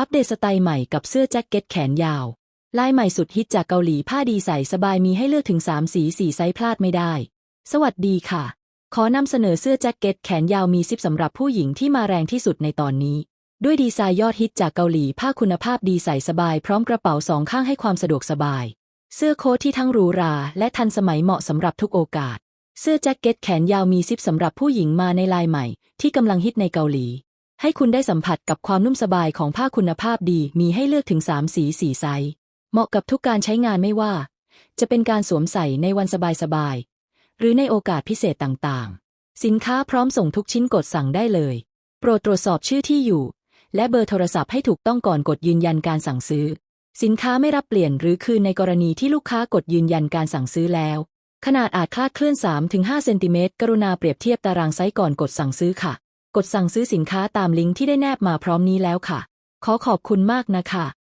อัปเดตสไตล์ใหม่กับเสื้อแจ็คเก็ตแขนยาว ลายใหม่สุดฮิตจากเกาหลีผ้าดีใส่สบายมีให้เลือกถึง 3 สี4ไซส์พลาดไม่ได้ สวัสดีค่ะ ขอนำเสนอเสื้อแจ็คเก็ตแขนยาวมีซิปสำหรับผู้หญิงที่มาแรงที่สุดในตอนนี้ ด้วยดีไซน์ยอดฮิตจากเกาหลีผ้าคุณภาพดีใส่สบาย พร้อมกระเป๋าสองข้างให้ความสะดวกสบาย เสื้อโค้ทที่ทั้งหรูหราและทันสมัยเหมาะสำหรับทุกโอกาส เสื้อแจ็คเก็ตแขนยาวมีซิปสำหรับผู้หญิงมาในลายใหม่ ที่กำลังฮิตในเกาหลี ให้คุณได้สัมผัสกับความนุ่มสบายของผ้าคุณภาพดีมีให้เลือกถึง 3 สี4ไซส์เหมาะกับทุกการใช้งานไม่ว่า จะเป็นการสวมใส่ในวันสบายๆหรือในโอกาสพิเศษต่างๆ สินค้าพร้อมส่งทุกชิ้นกดสั่งได้เลย โปรดตรวจสอบชื่อที่อยู่ และเบอร์โทรศัพท์ให้ถูกต้องก่อนกดยืนยันการสั่งซื้อ สินค้าไม่รับเปลี่ยนหรือคืนในกรณีที่ลูกค้ากดยืนยันการสั่งซื้อแล้ว ขนาดอาจคลาดเคลื่อน 3-5 เซนติเมตรกรุณาเปรียบเทียบตารางไซส์ก่อนกดสั่งซื้อค่ะ กดสั่งซื้อสินค้าตามลิงก์ที่ได้แนบมาพร้อมนี้แล้วค่ะ ขอขอบคุณมากนะคะ